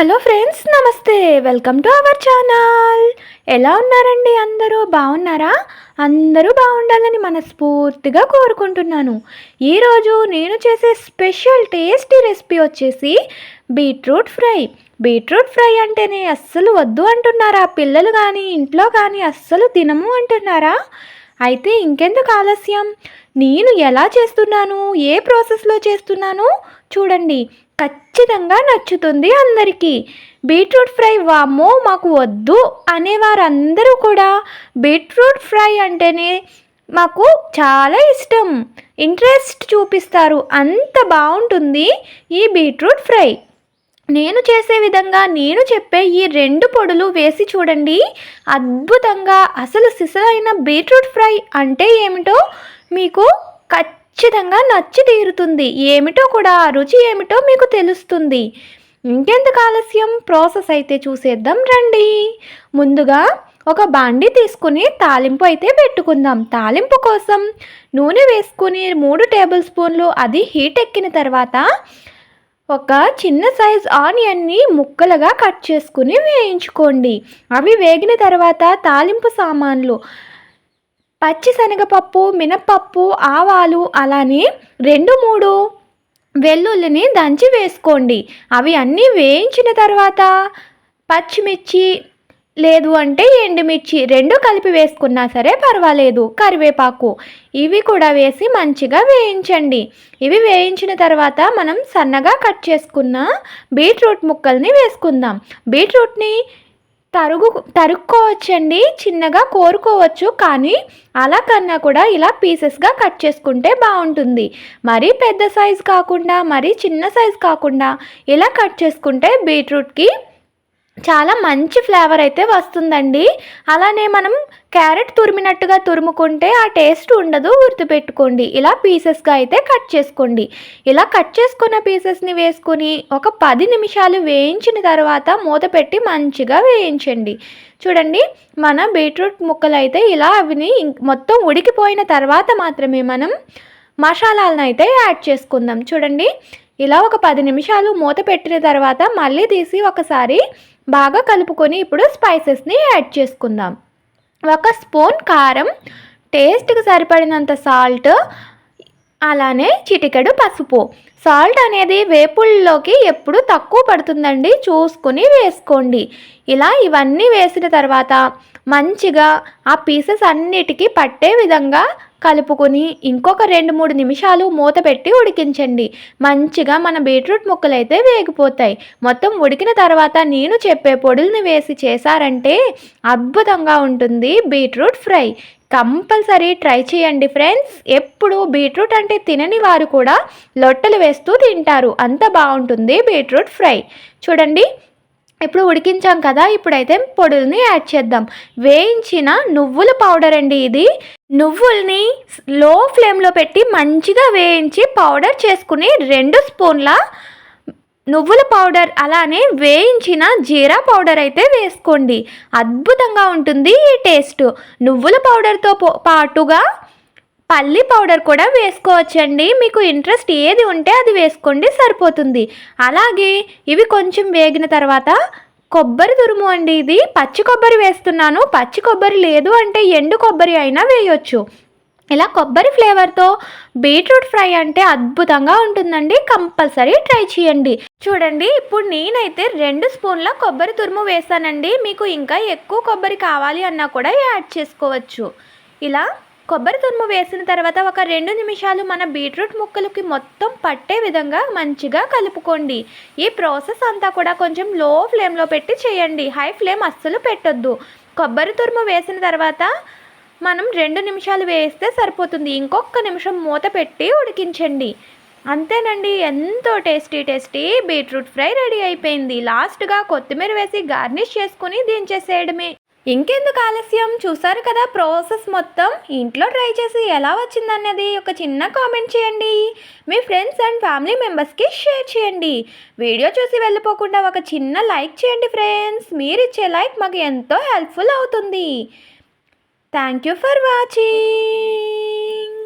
Hello friends నమస్తే. Welcome to our channel. ఎలా ఉన్నారండి అందరూ? బాగున్నారా? అందరూ బాగుండాలని మనస్ఫూర్తిగా కోరుకుంటున్నాను. ఈరోజు నేను చేసే స్పెషల్ టేస్టీ రెసిపీ వచ్చేసి బీట్రూట్ ఫ్రై. బీట్రూట్ ఫ్రై అంటేనే అస్సలు వద్దు అంటున్నారా? పిల్లలు కానీ ఇంట్లో కానీ అస్సలు తినము అంటున్నారా? అయితే ఇంకెందుకు ఆలస్యం? నేను ఎలా చేస్తున్నాను? ఏ ప్రాసెస్లో చేస్తున్నాను? చూడండి. ఖచ్చితంగా నచ్చుతుంది అందరికీ. బీట్రూట్ ఫ్రై వామో మాకు వద్దు అనేవారందరూ కూడా బీట్రూట్ ఫ్రై అంటేనే మాకు చాలా ఇష్టం. ఇంట్రెస్ట్ చూపిస్తారు. అంత బాగుంటుంది ఈ బీట్రూట్ ఫ్రై. నేను చేసే విధంగా నేను చెప్పే ఈ రెండు పొడులు వేసి చూడండి. అద్భుతంగా అసలు సిసలైన బీట్రూట్ ఫ్రై అంటే ఏమిటో మీకు ఖచ్చితంగా ఖచ్చితంగా నచ్చి తీరుతుంది. ఏమిటో కూడా రుచి ఏమిటో మీకు తెలుస్తుంది. ఇంకెందుకు ఆలస్యం? ప్రాసెస్ అయితే చూసేద్దాం రండి. ముందుగా ఒక బాండి తీసుకుని తాలింపు అయితే పెట్టుకుందాం. తాలింపు కోసం నూనె వేసుకుని మూడు టేబుల్ స్పూన్లు అది హీట్ ఎక్కిన తర్వాత ఒక చిన్న సైజ్ ఆనియన్ని ముక్కలుగా కట్ చేసుకుని వేయించుకోండి. అవి వేగిన తర్వాత తాలింపు సామాన్లు పచ్చిశనగపప్పు మినపప్పు ఆవాలు అలానే రెండు మూడు వెల్లుల్లిని దంచి వేసుకోండి. అవి అన్నీ వేయించిన తర్వాత పచ్చిమిర్చి లేదు అంటే ఎండుమిర్చి రెండు కలిపి వేసుకున్నా సరే పర్వాలేదు కరివేపాకు. ఇవి కూడా వేసి మంచిగా వేయించండి. ఇవి వేయించిన తర్వాత మనం సన్నగా కట్ చేసుకున్న బీట్రూట్ ముక్కల్ని వేసుకుందాం. బీట్రూట్ని తరుగు తరుక్కోవచ్చండి చిన్నగా కోరుకోవచ్చు కానీ అలా కన్నా కూడా ఇలా పీసెస్గా కట్ చేసుకుంటే బాగుంటుంది. మరీ పెద్ద సైజ్ కాకుండా మరీ చిన్న సైజ్ కాకుండా ఇలా కట్ చేసుకుంటే బీట్రూట్కి చాలా మంచి ఫ్లేవర్ అయితే వస్తుందండి. అలానే మనం క్యారెట్ తురిమినట్టుగా తురుముకుంటే ఆ టేస్ట్ ఉండదు గుర్తుపెట్టుకోండి. ఇలా పీసెస్గా అయితే కట్ చేసుకోండి. ఇలా కట్ చేసుకున్న పీసెస్ని వేసుకొని ఒక పది నిమిషాలు వేయించిన తర్వాత మూత పెట్టి మంచిగా వేయించండి. చూడండి మన బీట్రూట్ ముక్కలు అయితే ఇలా అవిని మొత్తం ఉడికిపోయిన తర్వాత మాత్రమే మనం మసాలాలను అయితే యాడ్ చేసుకుందాం. చూడండి ఇలా ఒక పది నిమిషాలు మూత పెట్టిన తర్వాత మళ్ళీ తీసి ఒకసారి బాగా కలుపుకొని ఇప్పుడు స్పైసెస్ని యాడ్ చేసుకుందాం. ఒక స్పూన్ కారం టేస్ట్కి సరిపడినంత సాల్ట్ అలానే చిటికెడు పసుపు. సాల్ట్ అనేది వేపుల్లోకి ఎప్పుడు తక్కువ పడుతుందండి. చూసుకుని వేసుకోండి. ఇలా ఇవన్నీ వేసిన తర్వాత మంచిగా ఆ పీసెస్ అన్నిటికీ పట్టే విధంగా కలుపుకొని ఇంకొక రెండు మూడు నిమిషాలు మూత పెట్టి ఉడికించండి. మంచిగా మన బీట్రూట్ ముక్కలు అయితే వేగిపోతాయి. మొత్తం ఉడికిన తర్వాత నేను చెప్పే పొడుల్ని వేసి చేశారంటే అద్భుతంగా ఉంటుంది బీట్రూట్ ఫ్రై. కంపల్సరీ ట్రై చేయండి ఫ్రెండ్స్. ఎప్పుడు బీట్రూట్ అంటే తినని వారు కూడా లొట్టలు వేస్తూ తింటారు. అంత బాగుంటుంది బీట్రూట్ ఫ్రై. చూడండి ఇప్పుడు ఉడికించాం కదా ఇప్పుడైతే పొడుల్ని యాడ్ చేద్దాం. వేయించిన నువ్వుల పౌడర్ అండి ఇది. నువ్వుల్ని లో ఫ్లేమ్లో పెట్టి మంచిగా వేయించి పౌడర్ చేసుకుని రెండు స్పూన్ల నువ్వుల పౌడర్ అలానే వేయించిన జీరా పౌడర్ అయితే వేసుకోండి. అద్భుతంగా ఉంటుంది ఈ టేస్ట్. నువ్వుల పౌడర్తో పాటుగా పల్లి పౌడర్ కూడా వేసుకోవచ్చండి. మీకు ఇంట్రెస్ట్ ఏది ఉంటే అది వేసుకోండి సరిపోతుంది. అలాగే ఇవి కొంచెం వేగిన తర్వాత కొబ్బరి తురుము అండి ఇది. పచ్చి కొబ్బరి వేస్తున్నాను. పచ్చి కొబ్బరి లేదు అంటే ఎండు కొబ్బరి అయినా వేయొచ్చు. ఇలా కొబ్బరి ఫ్లేవర్తో బీట్రూట్ ఫ్రై అంటే అద్భుతంగా ఉంటుందండి. కంపల్సరీ ట్రై చేయండి. చూడండి ఇప్పుడు నేనైతే రెండు స్పూన్ల కొబ్బరి తురుము వేసానండి. మీకు ఇంకా ఎక్కువ కొబ్బరి కావాలి అన్నా కూడా యాడ్ చేసుకోవచ్చు. ఇలా కొబ్బరి తురుము వేసిన తర్వాత ఒక రెండు నిమిషాలు మన బీట్రూట్ ముక్కలకి మొత్తం పట్టే విధంగా మంచిగా కలుపుకోండి. ఈ ప్రాసెస్ అంతా కూడా కొంచెం లో ఫ్లేమ్లో పెట్టి చేయండి. హై ఫ్లేమ్ అస్సలు పెట్టొద్దు. కొబ్బరి తురుము వేసిన తర్వాత మనం రెండు నిమిషాలు వేస్తే సరిపోతుంది. ఇంకొక నిమిషం మూత పెట్టి ఉడికించండి. అంతేనండి ఎంతో tasty tasty beetroot fry ready అయిపోయింది. లాస్ట్గా కొత్తిమీర వేసి గార్నిష్ చేసుకుని దించేసేయడమే. ఇంకెందుకు ఆలస్యం? చూసారు కదా ప్రాసెస్ మొత్తం. ఇంట్లో ట్రై చేసి ఎలా వచ్చిందన్నది ఒక చిన్న కామెంట్ చేయండి. మీ ఫ్రెండ్స్ అండ్ ఫ్యామిలీ మెంబర్స్కి షేర్ చేయండి. వీడియో చూసి వెళ్ళిపోకుండా ఒక చిన్న లైక్ చేయండి ఫ్రెండ్స్ మీరు ఇచ్చే లైక్ మాకు ఎంతో హెల్ప్ఫుల్ అవుతుంది. Thank you for watching